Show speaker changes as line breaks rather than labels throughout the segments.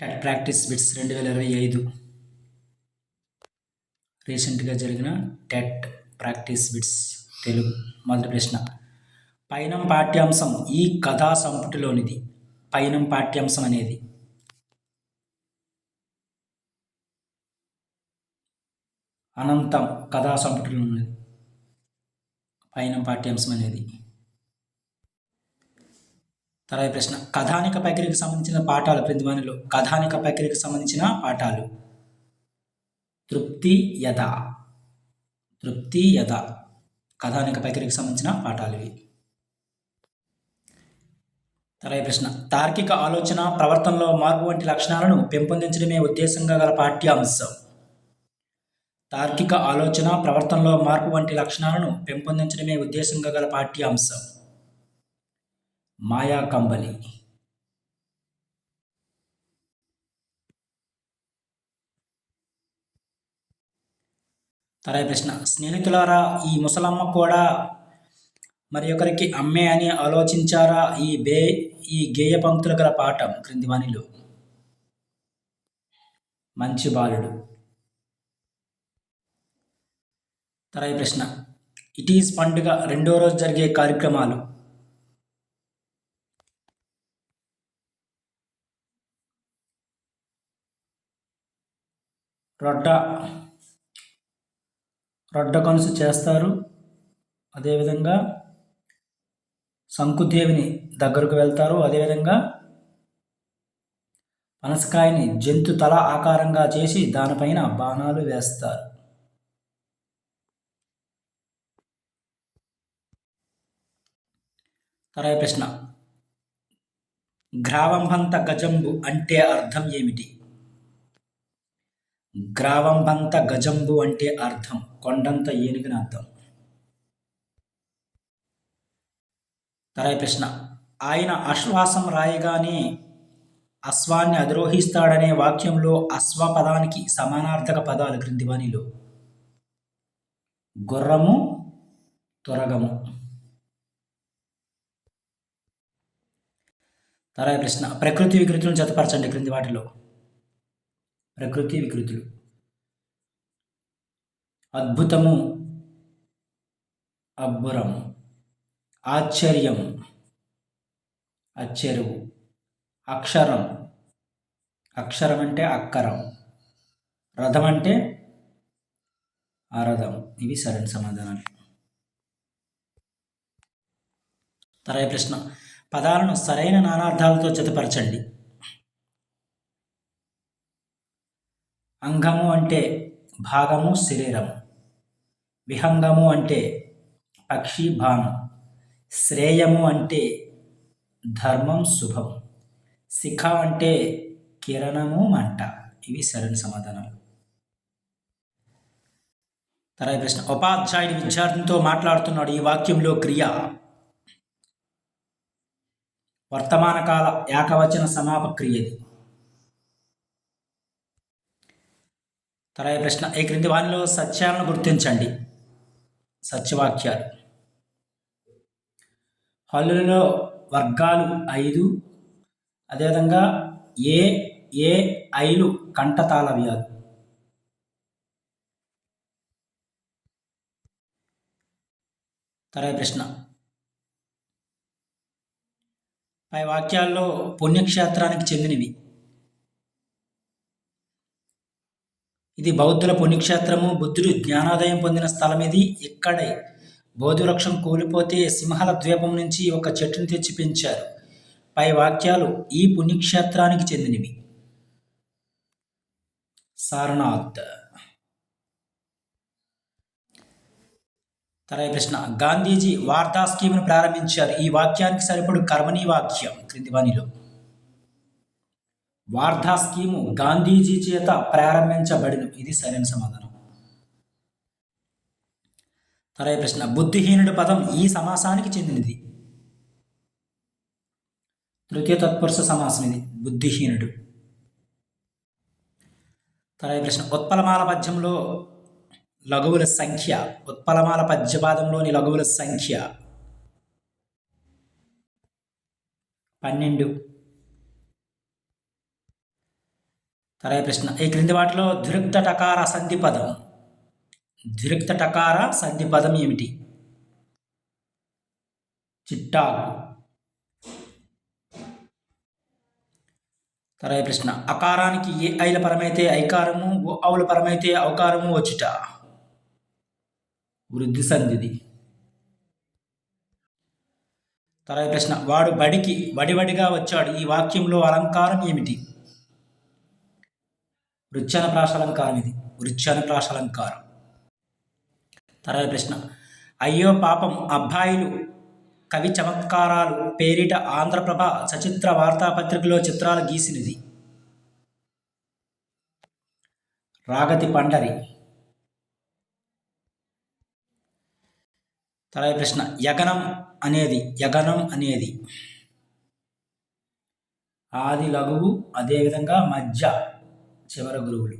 TET practice bits రెండు వేల ఇరవై ఐదు. రీసెంట్గా జరిగిన టెట్ ప్రాక్టీస్ బిట్స్ తెలుగు మొదటి ప్రశ్న పైనం పాఠ్యాంశం ఈ కథా సంపుటిలోనిది. పైనం పాఠ్యాంశం అనేది. అనంతం కథా సంపుటిలోనిది. పైనం పాఠ్యాంశం అనేది. తర్వాత ప్రశ్న కథానిక ప్రక్రియకు సంబంధించిన పాఠాలు క్రింది కథానిక ప్రక్రియకు సంబంధించిన పాఠాలు. తృప్తి యథ. తృప్తి యథ. కథానిక ప్రక్రియకు సంబంధించిన పాఠాలు ఇవి. తర్వాత ప్రశ్న తార్కిక ఆలోచన ప్రవర్తనలో మార్పు వంటి లక్షణాలను పెంపొందించడమే ఉద్దేశంగా గల పాఠ్యాంశం. తార్కిక ఆలోచన ప్రవర్తనలో మార్పు వంటి లక్షణాలను పెంపొందించడమే ఉద్దేశంగా గల పాఠ్యాంశం. మాయా కంబలి. తర్వాత ప్రశ్న స్నేహితులారా ఈ ముసలమ్మ కూడా మరి ఒకరికి అమ్మే అని ఆలోచించారా? ఈ బే ఈ గేయ పంక్తులు గల పాఠం క్రింది వానిలో. మంచి బాలుడు. తర్వాత ప్రశ్న ఇట్ ఈజ్ పండుగ రెండో రోజు జరిగే కార్యక్రమాలు రొడ్డ రొడ్డ కనుసు చేస్తారు. అదేవిధంగా శంకుదేవిని దగ్గరకు వెళ్తారు. అదేవిధంగా పనసకాయని జంతు తల ఆకారంగా చేసి దానిపైన బాణాలు వేస్తారు. తర్వాత ప్రశ్న. గ్రావంబంత గజంబు అంటే అర్థం ఏమిటి? గ్రావంబంత గజంబు అంటే అర్థం. కొండంత ఏనుగుని అర్థం. తర్వాత ప్రశ్న. ఆయన అశ్వాసం రాయగానే అశ్వాన్ని అధిరోహిస్తాడనే వాక్యంలో అశ్వ పదానికి సమానార్థక పదాలు క్రింది గుర్రము త్వరగము. తర్వాత ప్రశ్న. ప్రకృతి వికృతులను జతపరచండి క్రింది వాటిలో ప్రకృతి వికృతులు. అద్భుతము అబ్బురం ఆశ్చర్యం అచ్చెరువు అక్షరం. అక్షరం అంటే అక్కరం. రథం అంటే అరథం. ఇవి సరైన సమాధానాలు. తర్వాత ప్రశ్న. పదాలను సరైన నానార్థాలతో జతపరచండి. అంగము అంటే భాగము శరీరము. విహంగము అంటే పక్షి బాణం శ్రేయము అంటే ధర్మం శుభం శిఖ అంటే కిరణము మంట. ఇవి సరైన సమాధానాలు. తర్వాత ప్రశ్న. ఉపాధ్యాయుడి విద్యార్థినితో మాట్లాడుతున్నాడు ఈ వాక్యంలో క్రియ. వర్తమాన కాల ఏకవచన సమాపక్రియది తర్వాత ప్రశ్న. ఈ క్రింది వారిలో సత్యాలను గుర్తించండి. సత్యవాక్యాలు. హల్లులలో వర్గాలు ఐదు. అదేవిధంగా ఏ ఏ ఐలు కంఠతాళ వ్యాధి. తర్వాత ప్రశ్న. పై వాక్యాల్లో పుణ్యక్షేత్రానికి చెందినవి. ఇది బౌద్ధుల పుణ్యక్షేత్రము. బుద్ధుడు జ్ఞానోదయం పొందిన స్థలం ఇది ఇక్కడే బోధివృక్షం కూలిపోతే సింహల ద్వీపం నుంచి ఒక చెట్టును తెచ్చి పెంచారు. పై వాక్యాలు ఈ పుణ్యక్షేత్రానికి చెందినవి. సారనాథ్ తర్వాత ప్రశ్న. గాంధీజీ వార్తా స్కీమ్ను ప్రారంభించారు. ఈ వాక్యానికి సరిపడు కర్మణీ వాక్యం. క్రింది వానిలో వార్ధా స్కీము గాంధీజీ చేత ప్రారంభించబడిన ఇది సరైన సమాధానం. తర్వాత ప్రశ్న. బుద్ధిహీనుడి పదం ఈ సమాసానికి చెందినది. తృతీయ తత్పురుష సమాసం ఇది. బుద్ధిహీనుడు. తర్వాత ప్రశ్న. ఉత్పలమాల పద్యంలో లఘువుల సంఖ్య. ఉత్పలమాల పద్యపాదంలోని లఘువుల సంఖ్య. పన్నెండు. తర్వాత ప్రశ్న. ఈ క్రింది వాటిలో ద్విరుక్త టకార సంధి పదం. ద్విరుక్త టకార సంధి పదం ఏమిటి? చిట్టాకు. తర్వాత ప్రశ్న. అకారానికి ఏ ఐల పరమైతే ఐకారము ఓ ఔల పరమైతే అవకారము వచ్చుట? వృద్ధి సంధిది. తర్వాత ప్రశ్న. వాడు బడికి వడివడిగా వచ్చాడు. ఈ వాక్యంలో అలంకారం ఏమిటి? వృచ్చన ప్రాశాలంకారం ఇది వృచ్చన ప్రాశాలంకారం తర్వాత ప్రశ్న. అయ్యో పాపం అబ్బాయిలు కవి చమత్కారాలు పేరిట ఆంధ్రప్రభ సచిత్ర వార్తాపత్రికలో చిత్రాలు గీసినది. రాగతి పండరి. తర్వాత ప్రశ్న. యగనం అనేది యగనం అనేది. ఆది లఘువు అదేవిధంగా మధ్య చివర గురువులు.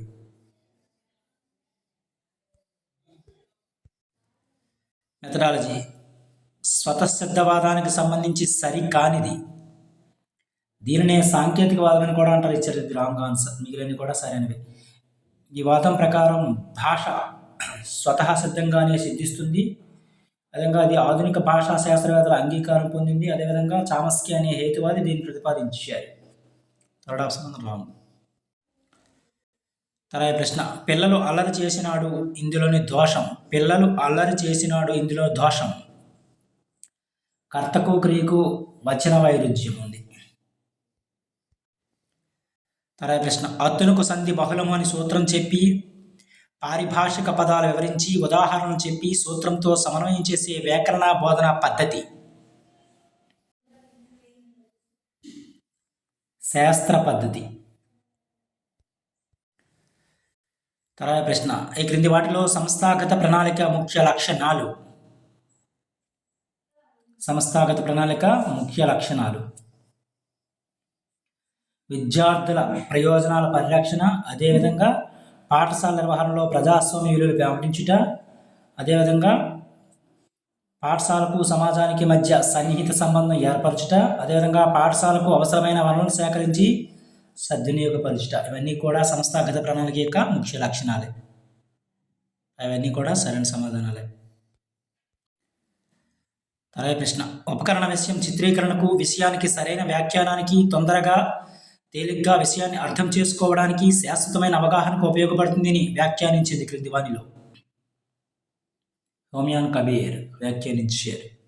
మెథడాలజీ. స్వతసిద్ధవాదానికి సంబంధించి సరికానిది. దీనినే సాంకేతికవాదం అని కూడా అంటారు ఇచ్చారు రాంగ్ ఆన్సర్ మిగిలినవి కూడా సరైనవి. ఈ వాదం ప్రకారం భాష స్వతహా సిద్ధంగానే సిద్ధిస్తుంది. అదేవిధంగా అది ఆధునిక భాషా శాస్త్రవేత్తల అంగీకారం పొందింది. అదేవిధంగా చామస్కి అనే హేతువాది దీన్ని ప్రతిపాదించారు. థర్డ్ ఆప్షన్ రాంగ్ తర్వాత ప్రశ్న. పిల్లలు అల్లరి చేసినాడు ఇందులోని దోషం. పిల్లలు అల్లరి చేసినాడు ఇందులో దోషం. కర్తకు క్రియకు వచన వైరుధ్యం ఉంది. తర్వాత ప్రశ్న. అత్తునకు సంధి బహుళము అని సూత్రం చెప్పి పారిభాషిక పదాలు వివరించి ఉదాహరణలు చెప్పి సూత్రంతో సమన్వయం చేసే వ్యాకరణ బోధన పద్ధతి. శాస్త్ర పద్ధతి. తర్వాత ప్రశ్న. ఈ క్రింది వాటిలో సంస్థాగత ప్రణాళిక ముఖ్య లక్షణాలు. సంస్థాగత ప్రణాళిక ముఖ్య లక్షణాలు. విద్యార్థుల ప్రయోజనాల పరిరక్షణ అదేవిధంగా పాఠశాల నిర్వహణలో ప్రజాస్వామ్య విలువలు పెంపొందించుట అదేవిధంగా పాఠశాలకు సమాజానికి మధ్య సన్నిహిత సంబంధం ఏర్పరచుట అదేవిధంగా పాఠశాలకు అవసరమైన వనరులు సేకరించి సద్వినియోగపరచుట ఇవన్నీ కూడా సంస్థాగత ప్రణాళిక యొక్క ముఖ్య లక్షణాలే. అవన్నీ కూడా సరైన సమాధానాలే. తర్వాత ప్రశ్న. ఉపకరణ విషయం చిత్రీకరణకు విషయానికి సరైన వ్యాఖ్యానానికి తొందరగా తేలిగ్గా విషయాన్ని అర్థం చేసుకోవడానికి శాశ్వతమైన అవగాహనకు ఉపయోగపడుతుందని వ్యాఖ్యానించింది క్రింది వాణిలో. హోమియాన్ కబీర్ వ్యాఖ్యానించారు.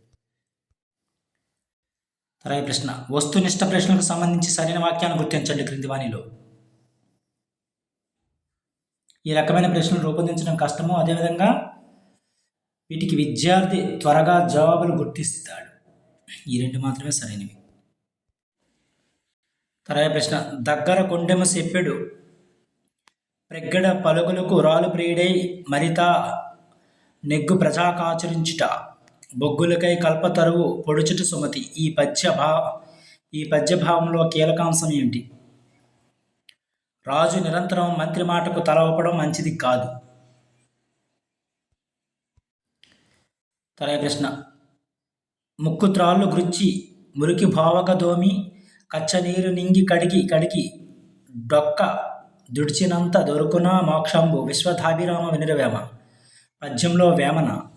తర్వాత ప్రశ్న. వస్తునిష్ట ప్రశ్నలకు సంబంధించి సరైన వాక్యాన్ని గుర్తించండి క్రింది వాణిలో ఈ రకమైన ప్రశ్నలు రూపొందించడం కష్టము అదేవిధంగా వీటికి విద్యార్థి త్వరగా జవాబులు గుర్తిస్తాడు. ఈ రెండు మాత్రమే సరైనవి. తర్వాత ప్రశ్న. దగ్గర కొండెము చెప్పాడు. ప్రగ్గడ పలుగులకు రాలు ప్రియుడై మరిత నెగ్గు ప్రజాకాచరించుట బొగ్గులకై కల్పతరువు పొడుచుట సుమతి. ఈ పద్య భా ఈ పద్యభావంలో కీలకాంశం ఏమిటి? రాజు నిరంతరం మంత్రి మాటకు తలవపడం మంచిది కాదు. తరయ ప్రశ్న. ముక్కు త్రాళ్ళు గృచ్చి మురికి భావక దోమి కచ్చనీరు నింగి కడిగి కడిగి డొక్క దుడిచినంత దొరుకున మోక్షంబు విశ్వధాభిరామ వినిరవేమ. పద్యంలో వేమన.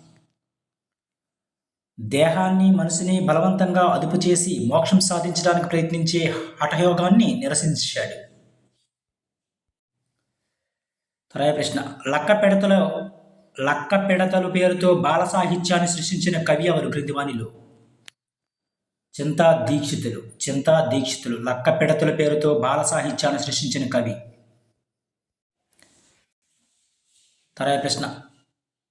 దేహాన్ని మనసుని బలవంతంగా అదుపు చేసి మోక్షం సాధించడానికి ప్రయత్నించే హఠయోగాన్ని నిరసించాడు. తర్వాత ప్రశ్న. లక్క పెడతలో లక్క పెడతలు పేరుతో బాల సాహిత్యాన్ని సృష్టించిన కవి ఎవరు? క్రిందివాణిలో చింతా దీక్షితులు చింతా దీక్షితులు లక్కపెడతల పేరుతో బాల సాహిత్యాన్ని సృష్టించిన కవి. తర్వాత ప్రశ్న.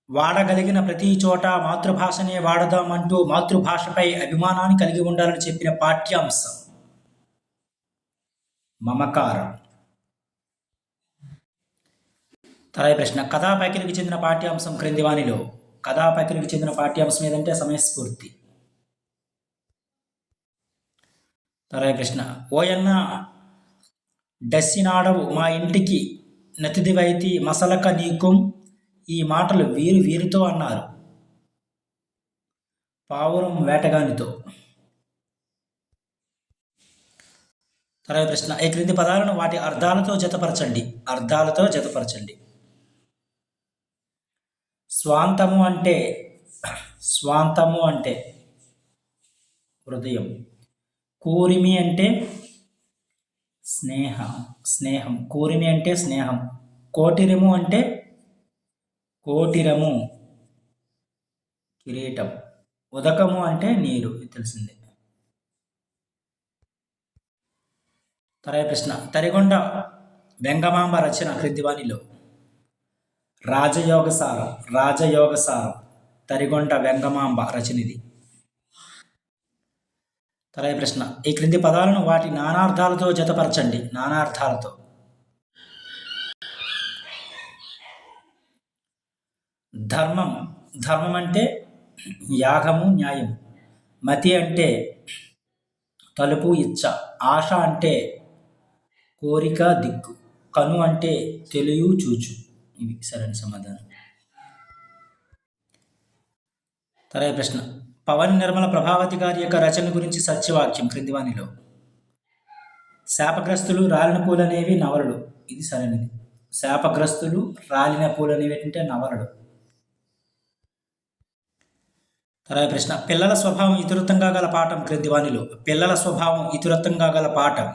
వాడగలిగిన ప్రతి చోట మాతృభాషనే వాడదామంటూ మాతృభాషపై అభిమానాన్ని కలిగి ఉండాలని చెప్పిన పాఠ్యాంశం. మమకారం. తరాయి ప్రశ్న కథాపైకిరికి చెందిన పాఠ్యాంశం క్రింది వాణిలో కథాపైకిరికి చెందిన పాఠ్యాంశం ఏదంటే సమయస్ఫూర్తి. తరాయి ప్రశ్న ఓయన్న డస్సినాడవు మా ఇంటికి నతిదివైతి మసలక నీకుం ఈ మాటలు వీరు వీరితో అన్నారు. పావురం వేటగానితో. తర్వాత ప్రశ్న. ఈ క్రింది పదాలను వాటి అర్థాలతో జతపరచండి. అర్థాలతో జతపరచండి. స్వాంతము అంటే స్వాంతము అంటే హృదయం. కూరిమి అంటే స్నేహ స్నేహం. కూరిమి అంటే స్నేహం. కోటిరము అంటే కోటిరము కిరీటం. ఉదకము అంటే నీరు ఇది తెలిసిందే. తర్వాత ప్రశ్న. తరిగొండ వెంగమాంబ రచన కృతివాణిలో. రాజయోగసారం రాజయోగసారం తరిగొండ వెంగమాంబ రచనిది. తర్వాత ప్రశ్న. ఈ క్రింది పదాలను వాటి నానార్థాలతో జతపరచండి. నానార్థాలతో. ధర్మం. ధర్మం అంటే యాగము న్యాయం. మతి అంటే తలుపు ఇచ్చ. ఆశ అంటే కోరిక దిక్కు. కను అంటే తెలియు చూచు. ఇవి సరైన సమాధానం. తర్వాత ప్రశ్న. పవన్ నిర్మల ప్రభావతి గారి యొక్క రచన గురించి సత్యవాక్యం క్రిందివానిలో శాపగ్రస్తులు రాలిన పూలు అనేవి నవలలు. ఇది సరైనది. శాపగ్రస్తులు రాలిన పూలు అనేవి ఏంటంటే నవలలు. తర్వాత ప్రశ్న. పిల్లల స్వభావం ఇతరుత్తంగా గల పాఠం క్రింది వాణిలో పిల్లల స్వభావం ఇతివృత్తంగా గల పాఠం.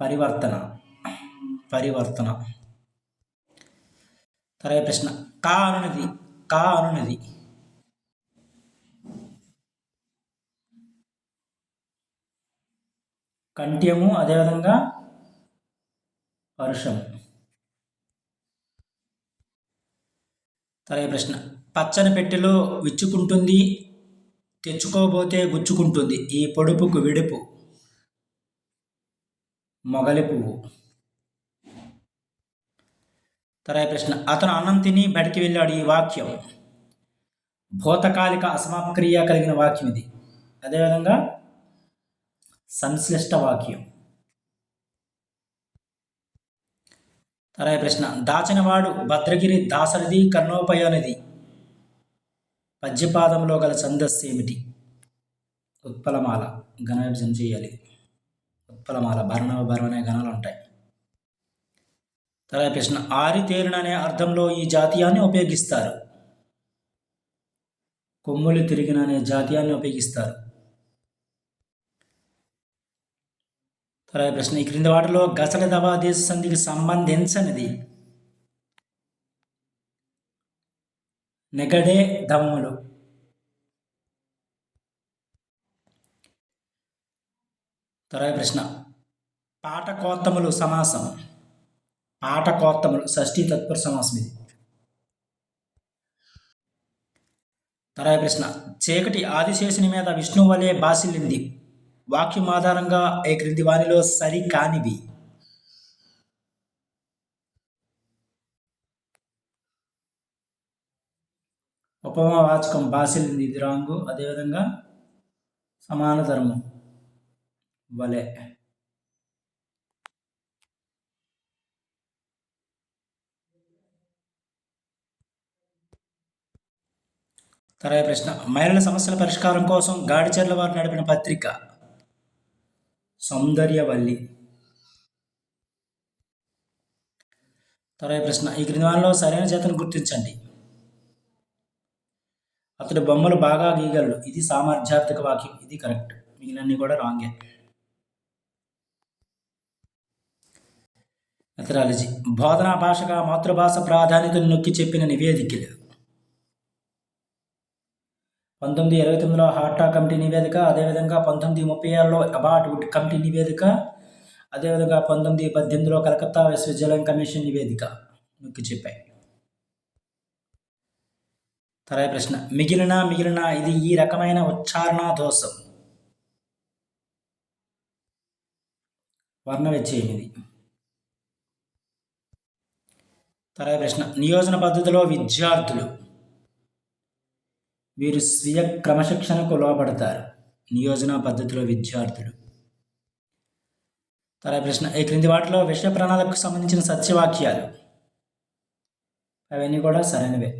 పరివర్తన. పరివర్తన. తర్వాత ప్రశ్న. కా అనునది. కా అనునది. కంఠ్యము అదేవిధంగా పరుషము. తర్వాత ప్రశ్న. పచ్చని పెట్టెలో విచ్చుకుంటుంది తెచ్చుకోబోతే గుచ్చుకుంటుంది. ఈ పొడుపుకు విడుపు. మొగలి పువ్వు. తర్వాత ప్రశ్న. అతను అన్నం తిని బడికి వెళ్ళాడు. ఈ వాక్యం భూతకాలిక అసమాప్క్రియ కలిగిన వాక్యం ఇది. అదేవిధంగా సంశ్లిష్ట వాక్యం. తర్వాత ప్రశ్న. దాచినవాడు భద్రగిరి దాసరిది కర్ణోపయోనిది. పద్యపాదంలో గల ఛందస్సు ఏమిటి? ఉత్పలమాల ఘన విభజన చేయాలి. ఉత్పలమాల భరణ భరణ అనే గణాలు ఉంటాయి. తర్వాత ప్రశ్న ఆరితేరున అనే అర్థంలో ఈ జాతీయాన్ని ఉపయోగిస్తారు. కొమ్ములు తిరిగిన అనే జాతీయాన్ని ఉపయోగిస్తారు. తర్వాత ప్రశ్న ఈ క్రింది వాటిలో గసల దవాదేశ సంధికి సంబంధించనిది నెగడే దమములు. తర్వాత ప్రశ్న. పాటకోత్తములు సమాసం. పాటకోత్తములు షష్ఠీ తత్పర సమాసం ఇది. తర్వాత ప్రశ్న. చీకటి ఆదిశేషుని మీద విష్ణువలే వలె బాసిల్లింది. వాక్యం ఆధారంగా ఈ క్రింది వానిలో సరి కానివి ఉపమా వాచకం బాసిల్లింది ఇది రాంగు. అదేవిధంగా సమాన ధర్మం. వలె. తర్వాత ప్రశ్న. మహిళల సమస్యల పరిష్కారం కోసం గాడిచెర్ల వారు నడిపిన పత్రిక. సౌందర్యవల్లి. తర్వాత ప్రశ్న. ఈ క్రింది సరైన చేతను గుర్తించండి. అతడు బొమ్మలు బాగా గీయగలడు. ఇది సామర్థ్యార్థక వాక్యం. ఇది కరెక్ట్. మిగిలినన్ని కూడా రాంగే. మెథడాలజీ. బోధనా భాషగా మాతృభాష ప్రాధాన్యతను నొక్కి చెప్పిన నివేదికలు. పంతొమ్మిది ఇరవై తొమ్మిదిలో హార్టా కమిటీ నివేదిక అదేవిధంగా పంతొమ్మిది ముప్పై ఆరులో అబాట్ వుడ్ కమిటీ నివేదిక అదేవిధంగా పంతొమ్మిది పద్దెనిమిదిలో కలకత్తా విశ్వవిద్యాలయం కమిషన్ నివేదిక నొక్కి చెప్పాయి. తర్వాత ప్రశ్న. మిగిలిన మిగిలిన ఇది ఈ రకమైన ఉచ్చారణ దోషం వర్ణ వ్యత్యయం ఇది తర్వాత ప్రశ్న. నియోజన పద్ధతిలో విద్యార్థులు వీరు స్వీయ క్రమశిక్షణకు లోపడతారు నియోజన పద్ధతిలో విద్యార్థులు. తర్వాత ప్రశ్న. ఈ క్రింది వాటిలో విషయ ప్రణాళికకు సంబంధించిన సత్యవాక్యాలు. అవన్నీ కూడా సరైనవే.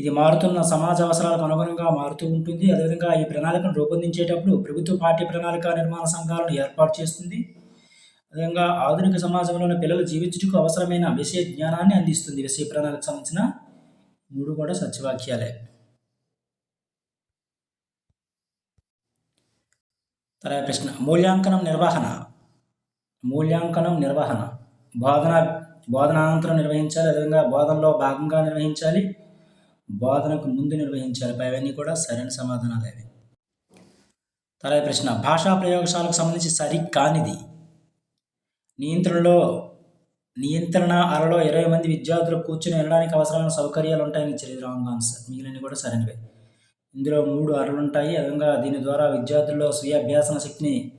ఇది మారుతున్న సమాజ అవసరాలకు అనుగుణంగా మారుతూ ఉంటుంది. అదేవిధంగా ఈ ప్రణాళికను రూపొందించేటప్పుడు ప్రభుత్వ పాఠ్య ప్రణాళిక నిర్మాణ సంఘాలను ఏర్పాటు చేస్తుంది. అదేవిధంగా ఆధునిక సమాజంలోని పిల్లలు జీవించుటకు అవసరమైన విషయ జ్ఞానాన్ని అందిస్తుంది. విషయ ప్రణాళిక సంబంధించిన మూడు కూడా సత్యవాక్యాలే. తర్వాత ప్రశ్న. మూల్యాంకనం నిర్వహణ. మూల్యాంకనం నిర్వహణ. బోధన బోధనానంతరం నిర్వహించాలి. అదేవిధంగా బోధనలో భాగంగా నిర్వహించాలి. బోధనకు ముందు నిర్వహించాలి. అవన్నీ కూడా సరైన సమాధానాలు అవి. తర్వాత ప్రశ్న భాషా ప్రయోగశాలకు సంబంధించి సరికానిది నియంత్రణలో నియంత్రణ అరలో ఇరవై మంది విద్యార్థులు కూర్చొని వెళ్ళడానికి అవసరమైన సౌకర్యాలు ఉంటాయని ఇచ్చారు రాంగ్ ఆన్సర్. మిగిలినవి కూడా సరైనవే. ఇందులో మూడు అరలు ఉంటాయి అదనంగా దీని ద్వారా విద్యార్థుల్లో స్వీయ అభ్యాసన శక్తిని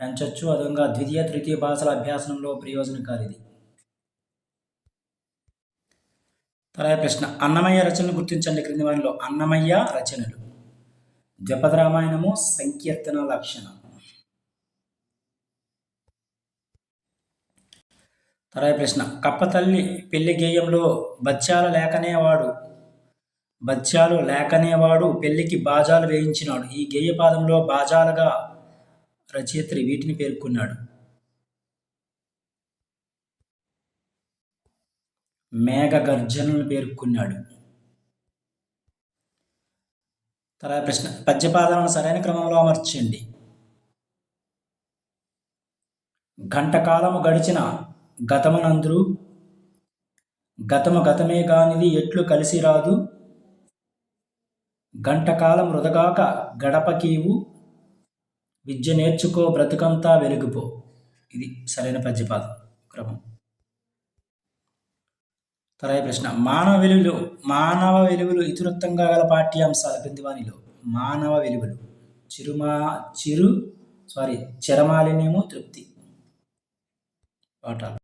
పెంచవచ్చు అదనంగా ద్వితీయ తృతీయ భాషల అభ్యాసనంలో ప్రయోజనకారిది. తర్వాత ప్రశ్న. అన్నమయ్య రచనలు గుర్తించండి క్రింది వారిలో. అన్నమయ్య రచనలు. జపద రామాయణము సంకీర్తన లక్షణం తర్వాత ప్రశ్న. కప్పతల్లి పెళ్ళి గేయంలో బత్యాలు లేకనేవాడు. బత్యాలు లేకనేవాడు పెళ్ళికి బాజాలు వేయించినాడు. ఈ గేయపాదంలో బాజాలుగా రచయిత్రి వీటిని పేర్కొన్నాడు. మేఘగర్జనను పేర్కొన్నాడు. తర్వాత ప్రశ్న పద్యపాదాలను సరైన క్రమంలో అమర్చండి. గంటకాలము గడిచిన గతమనందరూ గతము గతమే కానిది ఎట్లు కలిసి రాదు గంటకాలం వృధగాక గడపకీవు విద్య నేర్చుకో బ్రతుకంతా వెలుగుపో. ఇది సరైన పద్యపాదం క్రమం. తర్వాత ప్రశ్న. మానవ విలువలు మానవ విలువలు ఇతివృత్తంగా గల పాఠ్యాంశాలు క్రిందివానిలో మానవ విలువలు చిరుమా చిరు సారీ చరమాలిన్యము తృప్తి. పాఠాలు.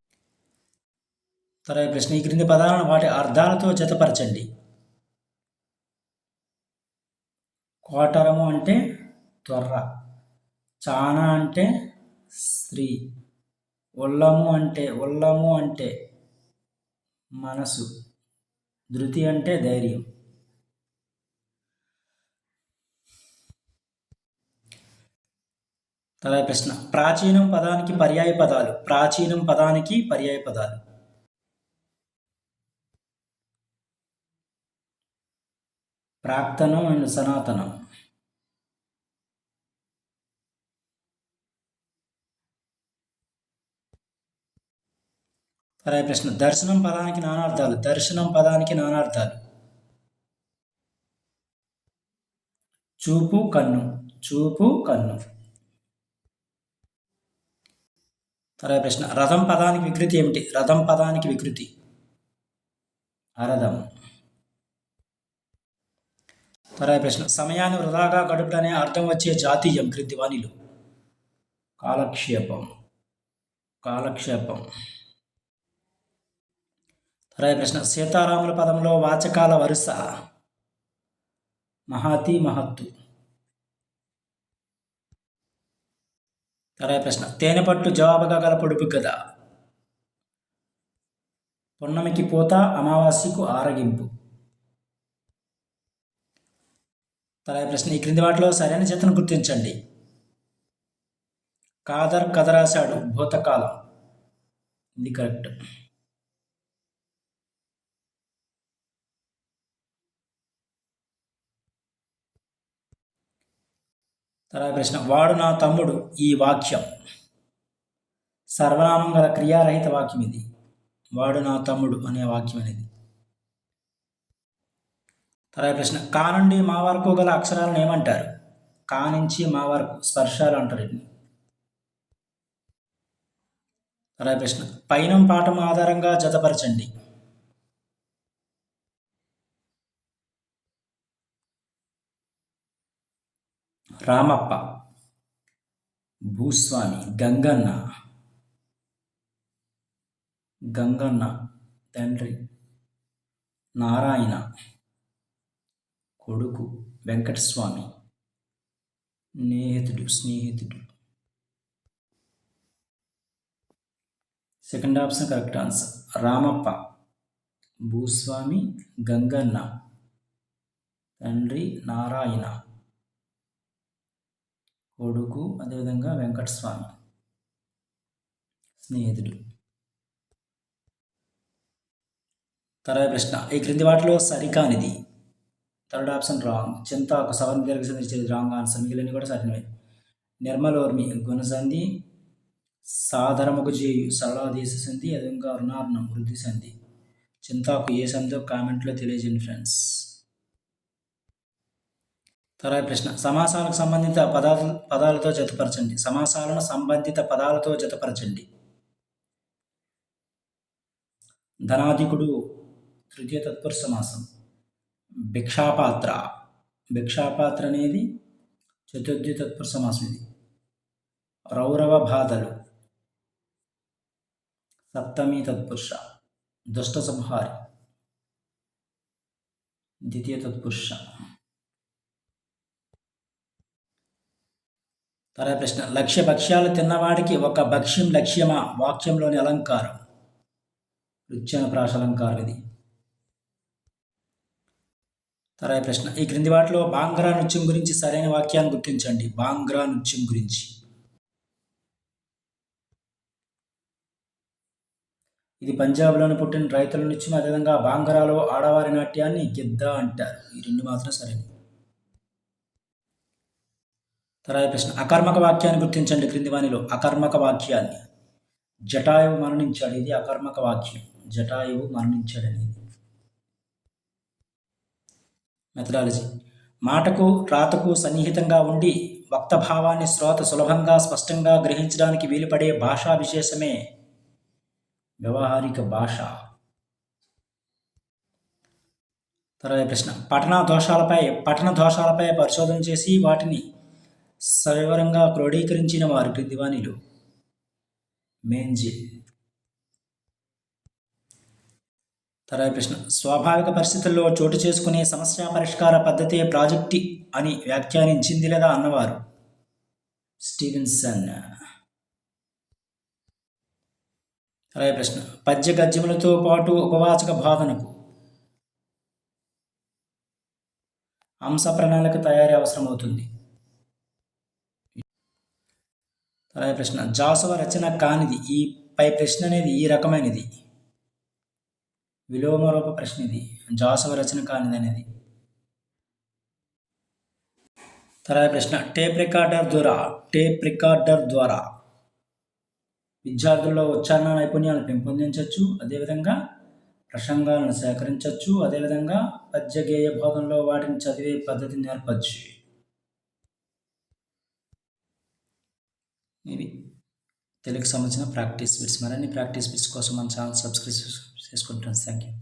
తర్వాత ప్రశ్న. ఈ క్రింది పదాలను వాటి అర్థాలతో జతపరచండి. కోటరము అంటే త్వర. చానా అంటే స్త్రీ. ఉల్లము అంటే ఉల్లము అంటే మనసు. ధృతి అంటే ధైర్యం. తర్వాత ప్రశ్న. ప్రాచీనం పదానికి పర్యాయ పదాలు. ప్రాచీనం పదానికి పర్యాయ పదాలు. ప్రాక్తనం అండ్ సనాతనం. తర్వాత ప్రశ్న దర్శనం పదానికి నానార్థాలు దర్శనం పదానికి నానార్థాలు. చూపు కన్ను చూపు కన్ను. తర్వాత ప్రశ్న రథం పదానికి వికృతి ఏమిటి? రథం పదానికి వికృతి. అరథం. తర్వాత ప్రశ్న సమయాన్ని వృధాగా గడుపుడనే అర్థం వచ్చే జాతీయం క్రింది వాణిలు. కాలక్షేపం. కాలక్షేపం. తర్వాత ప్రశ్న సీతారాముల పదంలో వాచకాల వరుస. మహాతి మహత్తు. తర్వాత ప్రశ్న తేనెపట్టు జవాబుగా గల పొడుపు కదా పొన్నమికి పోత అమావాస్యకు ఆరగింపు. తర్వాత ప్రశ్న ఈ క్రింది వాటిలో సరైన చేతను గుర్తించండి. కాదర్ కథ రాశాడు భూతకాలం. ఇది కరెక్ట్. తర్వాత ప్రశ్న. వాడు నా తమ్ముడు ఈ వాక్యం. సర్వనామం గల క్రియారహిత వాక్యం ఇది. వాడు నా తమ్ముడు అనే వాక్యం అనేది. తర్వాత ప్రశ్న. కా నుండి మా వరకు గల అక్షరాలను ఏమంటారు? కా నుంచి మా వరకు స్పర్శాలు అంటారు వీటిని. తర్వాత ప్రశ్న. పైన పాఠం ఆధారంగా జతపరచండి. రామప్ప భూస్వామి గంగన్న గంగన్న తండ్రి నారాయణ కొడుకు వెంకటస్వామి స్నేహితుడు స్నేహితుడు. Second option correct answer. Ramappa భూస్వామి గంగన్న తండ్రి నారాయణ. కొడుకు అదేవిధంగా వెంకటస్వామి. స్నేహితుడు. తర్వాత ప్రశ్న. ఈ క్రింది వాటిలో సరికానిది. థర్డ్ ఆప్షన్ రాంగ్ చింతాకు ఒక సవర్ణ సంధి రాంగ్ ఆన్సర్ మిగిలిన కూడా సరైనవే. నిర్మలోర్మి గుణసంధి సాధారముకు చేయు సరళాదేశ సంధి అదేవిధంగా రుణార్ణం వృద్ధి సంధి. చింతాకు ఏ సంధి కామెంట్లో తెలియజేయండి ఫ్రెండ్స్ తర్వాత ప్రశ్న. సమాసాలకు సంబంధిత పదాల పదాలతో జతపరచండి. సమాసాలను సంబంధిత పదాలతో జతపరచండి. ధనాధికుడు తృతీయ తత్పురుష సమాసం. భిక్షాపాత్ర. భిక్షాపాత్ర అనేది చతుర్థి తత్పురుష సమాసం ఇది. రౌరవ బాధలు. సప్తమి తత్పురుష. దుష్ట సంహారి. ద్వితీయ తత్పురుష. తర్వాత ప్రశ్న. లక్ష్య భక్ష్యాలు తిన్నవాడికి ఒక భక్ష్యం లక్ష్యమా? వాక్యంలోని అలంకారం. రుచ్యన ప్రాస అలంకారం ఇది. తర్వాత ప్రశ్న. ఈ క్రింది వాటిలో బాంగ్రా నృత్యం గురించి సరైన వాక్యాన్ని గుర్తించండి. బాంగ్రా నృత్యం గురించి. ఇది పంజాబ్లోని పుట్టిన రైతుల నృత్యం. అదేవిధంగా బాంగ్రాలో ఆడవారి నాట్యాన్ని గిద్ద అంటారు. ఈ రెండు మాత్రం సరైనవి. తర్వాత ప్రశ్న అకర్మక వాక్యాన్ని గుర్తించండి క్రింది వాణిలో. అకర్మక వాక్యాన్ని. జటాయువు మరణించాడు ఇది అకర్మక వాక్యం. జటాయువు మరణించాడు అనేది మెథడాలజీ. మాటకు రాతకు సన్నిహితంగా ఉండి వక్తభావాన్ని శ్రోత సులభంగా స్పష్టంగా గ్రహించడానికి వీలుపడే భాషా విశేషమే వ్యవహారిక భాష. తర్వాత ప్రశ్న పఠన దోషాలపై పఠన దోషాలపై పరిశోధన చేసి వాటిని సవివరంగా క్రోడీకరించిన వారికి క్రింది వాణిలు తర్వాత ప్రశ్న. స్వాభావిక పరిస్థితుల్లో చోటు చేసుకునే సమస్య పరిష్కార పద్ధతి ప్రాజెక్టి అని వ్యాఖ్యానించింది లేదా అన్నవారు? స్టీవెన్సన్. అలాగే ప్రశ్న. పద్య గద్యములతో పాటు ఉపవాచక బాధనకు అంశ ప్రణాళిక తయారీ అవసరమవుతుంది. అలాగే ప్రశ్న. జాసవ రచన కానిది. ఈ పై ప్రశ్న అనేది ఈ రకమైనది. విలోమరూప ప్రశ్న ఇది. జాసవ రచన కానిది అనేది. తర్వాత ప్రశ్న. టేప్ రికార్డర్ ద్వారా. టేప్ రికార్డర్ ద్వారా. విద్యార్థుల్లో ఉచ్చారణ నైపుణ్యాలను పెంపొందించవచ్చు అదేవిధంగా ప్రసంగాలను సేకరించవచ్చు అదేవిధంగా పద్య గేయ భాగంలో వాటిని చదివే పద్ధతిని నేర్పచ్చు. ఇవి తెలుగుకి సంబంధించిన ప్రాక్టీస్ బిట్స్ మరిన్ని ప్రాక్టీస్ బిట్స్ కోసం మన ఛానల్ సబ్స్క్రైబ్ చేసుకుంటాను థ్యాంక్ యూ